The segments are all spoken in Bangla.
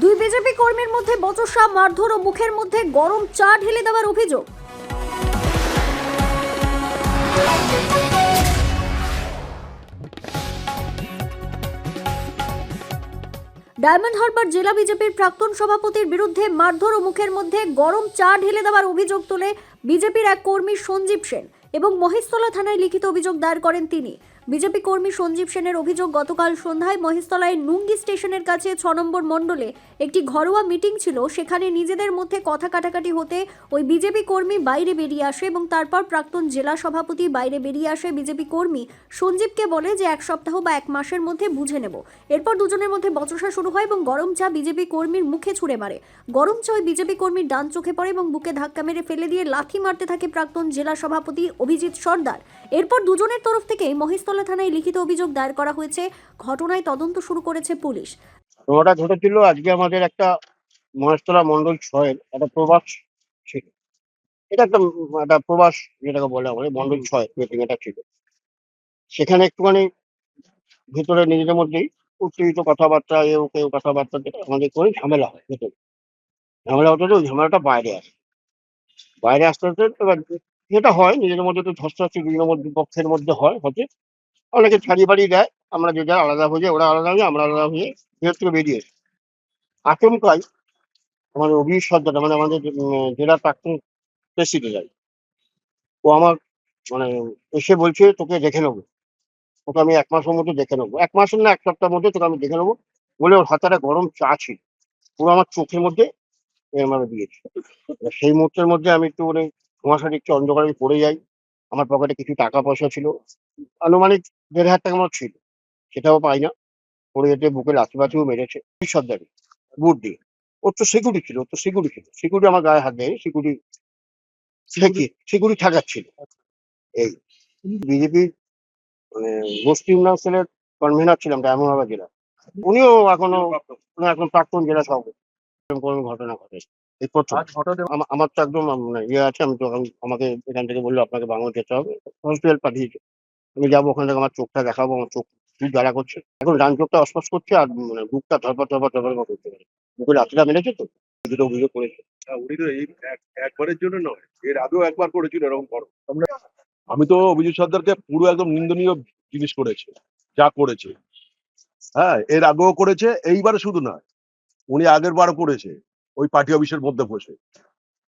দুই বিজেপি কর্মীর মধ্যে বচসা, মারধর ও মুখের মধ্যে গরম চা ঢেলে দেওয়ার অভিযোগ। ডায়মন্ড হারবার জেলা বিজেপির প্রাক্তন সভাপতির বিরুদ্ধে মারধর ও মুখের মধ্যে গরম চা ঢেলে দেওয়ার অভিযোগ তুলে বিজেপির এক কর্মী সঞ্জীব সেন এবং মহেশতলা থানায় লিখিত অভিযোগ দায়ের করেন তিনি। বিজেপি কর্মী সঞ্জীব সেনের অভিযোগ, গতকাল সন্ধ্যায় মহেশতলায় নুঙ্গি স্টেশনের কাছে ছ নম্বর মণ্ডলে একটি ঘরোয়া মিটিং ছিল। সেখানে নিজেদের মধ্যে কথা কাটাকাটি হতে ওই বিজেপি কর্মী বাইরে বেরিয়ে আসে এবং তারপর প্রাক্তন জেলা সভাপতি বাইরে বেরিয়ে আসে বিজেপি কর্মী সঞ্জীবকে বলে যে, এক সপ্তাহ বা এক মাসের মধ্যে বুঝে নেব। এরপর দুজনের মধ্যে বচসা শুরু হয় এবং গরম চা বিজেপি কর্মীর মুখে ছুঁড়ে মারে। গরম চা ওই বিজেপি কর্মীর ডান চোখে পড়ে এবং বুকে ধাক্কা মেরে ফেলে দিয়ে লাথি মারতে থাকে প্রাক্তন জেলা সভাপতি অভিজিৎ সর্দার। এরপর দুজনের তরফ থেকে মহেশতলা থানায় লিখিত অভিযোগ দায়ের করা হয়েছে। ঘটনায় তদন্ত শুরু করেছে পুলিশ। ঘটনাটা ঘটেছিল আজকে আমাদের একটা মহেশতলা মন্ডল ছয়ের একটা প্রবাস ছিল। এটা একটা একটা প্রবাস যেটাকে বলে আমাদের মন্ডল ছয় মিটিং এটা ছিল। সেখানে একটুখানি ভিতরে নিজেদের মধ্যেই উত্তেজিত কথাবার্তা এও কেউ কথাবার্তা আমাদের করে ঝামেলা হয় ভেতরে। ঝামেলা হতে হতে ওই ঝামেলাটা বাইরে আসে। বাইরে আসতে আসতে এবার যেটা হয় নিজেদের মধ্যে তো ধস্তাধস্তি দুজনের মধ্যে পক্ষের মধ্যে হয় হচ্ছে অনেকে ছাড়িয়ে বাড়িয়ে দেয় আমরা যে যার আলাদা হয়ে যাই ওরা আলাদা হয়ে যায়, আমরা আলাদা হয়ে থেকে বেরিয়ে এসি। আচমকাই আমাদের অভিজিৎ সর্দার মানে আমাদের জেলা প্রাক্তন প্রেসিডেন্ট ও আমার মানে এসে বলছে তোকে দেখে নেব। ওকে আমি এক মাসের মধ্যে দেখে নেব। এক মাসের না এক সপ্তাহের মধ্যে তোকে আমি দেখে নেব বলে ওর হাতে গরম চা ছিল। পুরো আমার চোখের মধ্যে এরমারে দিয়েছে। সেই মুহূর্তের মধ্যে আমি একটু মানে ধোঁয়াশা একটু অন্ধকারে পড়ে যাই। আমার পকেটে কিছু টাকা পয়সা ছিল। আনুমানিক দেড় হাজার টাকা আমার ছিল। সেটাও পাই না পড়ে যেতে বুকে লাথি বাথিও মেরেছে সর্দারি বুট দিয়ে। ওর তো সিকিউরিটি ছিল ওর তো সিকিউরিটি ছিল। সিকিউরিটি আমার গায়ে হাত দেয় সিকিউরিটি সিকিউরিটি থাকাচ্ছিল এই বিজেপির মানে গোষ্ঠী উন্নয়ন সেলের কনভেনার ছিলাম ডায়মন্ডহারবার জেলা। উনিও এখনও উনি এখন প্রাক্তন জেলা সভাপতি। কোনো ঘটনা ঘটে এই প্রথম। আমার তো একদম মানে ইয়ে আছে আমি তো আমাকে এখান থেকে বলল আপনাকে বাংলা যেতে হবে। হসপিটাল পাঠিয়েছে। আমি যাব ওখান থেকে, আমার চোখটা দেখাবো, আমার চোখ খুব জ্বালা করছে। এখন ডান চোখটা অস্পষ্ট করছে আর মানে বুকটা ধরপর ধরপর ধরপর করতে পারে বুকে লাঠিটা মেরেছে তো, দুটো অভিযোগ করেছে। উনি তো এই একবারের জন্য নয়, এর আগেও একবার করেছিল এরকম আমি তো অভিজিৎ সর্দারকে পুরো একদম নিন্দনীয় জিনিস করেছে, যা করেছে। হ্যাঁ এর আগেও করেছে, এইবারে শুধু নয়, উনি আগের বারও করেছে, ওই পার্টি অফিসের মধ্যে বসে।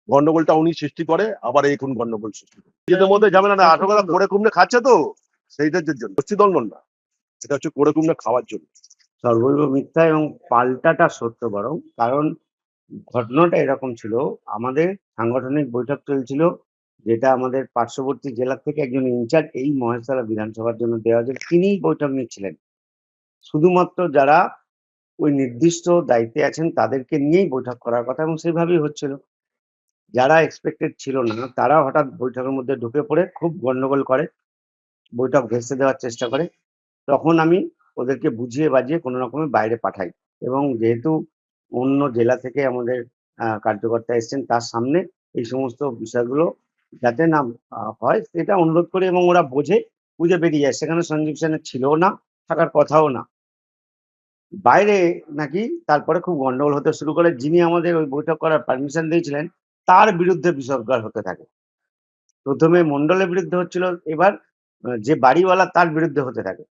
গন্ডগোলটা উনি সৃষ্টি করে, আবার এই এখন গন্ডগোল সৃষ্টি করে। মধ্যে ঝামেলা না ওরা করে কুমড়ে খাচ্ছে তো। সেইটার জন্য। দ্বন্দ্ব না এটা হচ্ছে করে কুমড়ে খাওয়ার জন্য। সর্বৈব মিথ্যা এবং পাল্টাটা সত্য বরং, কারণ ঘটনাটা এরকম ছিল, আমাদের সাংগঠনিক বৈঠক চলছিল, যেটা আমাদের পার্শ্ববর্তী জেলা থেকে একজন ইনচার্জ এই মহেশতলা বিধানসভার জন্য দেওয়া হয়েছিল, তিনিই বৈঠক নিচ্ছিলেন। শুধুমাত্র যারা ওই নির্দিষ্ট দায়িত্বে আছেন, তাদেরকে নিয়েই বৈঠক করার কথা এবং সেইভাবেই হচ্ছিল। যারা এক্সপেক্টেড ছিল না, তারা হঠাৎ বৈঠকের মধ্যে ঢুকে পড়ে, খুব গন্ডগোল করে। বৈঠক ভেস্তে দেওয়ার চেষ্টা করে, তখন আমি ওদেরকে বুঝিয়ে বাজিয়ে কোনো রকমে বাইরে পাঠাই। এবং যেহেতু অন্য জেলা থেকে আমাদের কার্যকর্তা এসেছেন, তার সামনে এই সমস্ত বিষয়গুলো যাতে না হয়, সেটা অনুরোধ করি এবং ওরা বোঝে বুঝে বেরিয়ে যায়। সেখানে সঞ্জীব সেনের ছিল না, থাকার কথাও না। বাইরে নাকি তারপরে খুব গন্ডগোল হতে শুরু করে, যিনি আমাদের ওই বৈঠক করার পারমিশন দিয়েছিলেন, তার বিরুদ্ধে বিসর্গার হতে থাকে। প্রথমে মন্ডলের বিরুদ্ধে হচ্ছিল, এবার যে বাড়িওয়ালা তার বিরুদ্ধে হতে থাকে।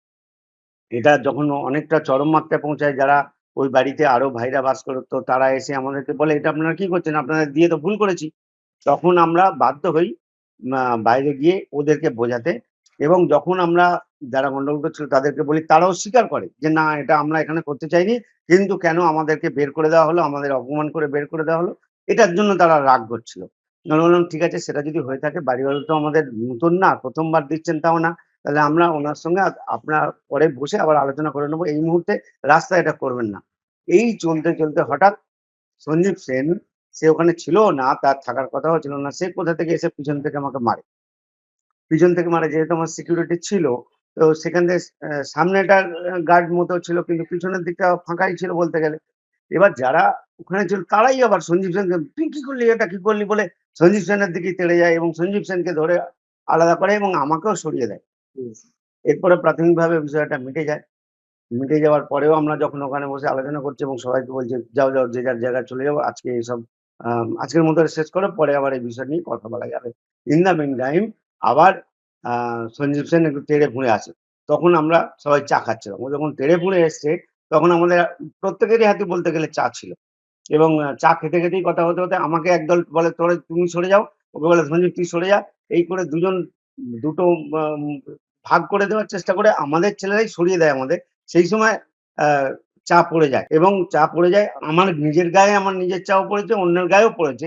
এটা যখন অনেকটা চরম মাত্রায় পৌঁছায়, যারা ওই বাড়িতে আরও ভাইরা বাস করতো, তারা এসে আমাদেরকে বলে, এটা আপনারা কি করছেন? আপনারা দিয়ে তো ভুল করেছি। তখন আমরা বাধ্য হই বাইরে গিয়ে ওদেরকে বোঝাতে এবং যখন আমরা যারা গন্ডগোল করছিল তাদেরকে বলি, তারাও স্বীকার করে যে, না, এটা আমরা এখানে করতে চাইনি, কিন্তু কেন আমাদেরকে বের করে দেওয়া হলো? আমাদের অপমান করে বের করে দেওয়া হলো? এটার জন্য তারা রাগ করছিল। আমি বললাম, ঠিক আছে, সেটা যদি হয়ে থাকে, বাড়িওয়ালা তো আমাদের নতুন না, প্রথমবার দিচ্ছেন তাও না, তাহলে আমরা ওনার সঙ্গে আপনার পরে বসে আবার আলোচনা করে নেব। এই মুহূর্তে রাস্তা এটা করবেন না। এই চলতে চলতে হঠাৎ সঞ্জীব সেন, সে ওখানে ছিল না, তার থাকার কথাও ছিল না, সে কোথা থেকে এসে পিছন থেকে আমাকে মারে। পিছন থেকে মারে, যেহেতু আমার সিকিউরিটি ছিল, তো সেখান থেকে সামনেটা গার্ড মতো ছিল, কিন্তু পিছনের দিকটা ফাঁকাই ছিল বলতে গেলে। এবার যারা ওখানে ছিল তারাই আবার সঞ্জীব সেনকে তুই কি করলি? এটা কি করলি? বলে সঞ্জীব সেনের দিকে তেড়ে যায় এবং সঞ্জীব সেনকে ধরে আলাদা করে এবং আমাকেও সরিয়ে দেয়। এরপরে প্রাথমিকভাবে বিষয়টা মিটে যায়। মিটে যাওয়ার পরেও আমরা যখন ওখানে বসে আলোচনা করছি এবং সবাইকে বলছি যাও যাও যে যার জায়গায় চলে যাব আজকে এইসব আজকের মতো শেষ করে পরে আবার এই বিষয় নিয়ে কথা বলা যাবে। ইন দ্য মিন টাইম আবার আহ, সঞ্জীব সেন একটু তেড়ে ফুঁড়ে আসে। তখন আমরা সবাই চা খাচ্ছিলাম। ও যখন তেড়ে ফুঁড়ে এসছে তখন আমাদের প্রত্যেকেরই হাতে বলতে গেলে চা ছিল। এবং চা খেতে খেতেই কথা হতে হতে আমাকে একদল বলে, তোরে, তুমি সরে যাও। ওকে বলে সঞ্জীব তুই সরে যা। এই করে দুজন, দুটো ভাগ করে দেওয়ার চেষ্টা করে আমাদের ছেলেরাই সরিয়ে দেয় আমাদের। সেই সময় চা পড়ে যায় এবং চা পড়ে যায় আমার নিজের গায়ে, আমার নিজের চাও পড়েছে, অন্যের গায়েও পড়েছে।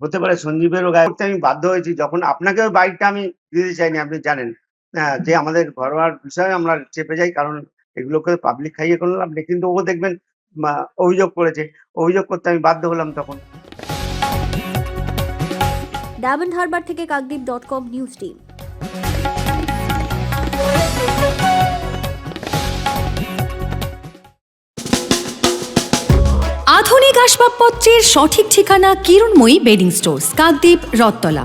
হতে পারে সঞ্জীবেরও গায়ে পড়তে আমি বাধ্য হয়েছি যখন আপনাকে ওই বাইকটা আমি দিতে চাইনি, আপনি জানেন। যে আমাদের ঘরোয়ার বিষয়ে আমরা চেপে যাই, কারণ এগুলোকে পাবলিক খাইয়ে কোনো লাভ নেই। কিন্তু ও দেখবেন অভিযোগ করেছে। অভিযোগ করতে আমি বাধ্য হলাম তখন। ডায়মন্ড হারবার থেকে Kakdwip dot com news team আধুনিক আসবাবপত্রের সঠিক ঠিকানা কিরণময়ী বেডিং স্টোর্স, কাকদ্বীপ, রত্তলা।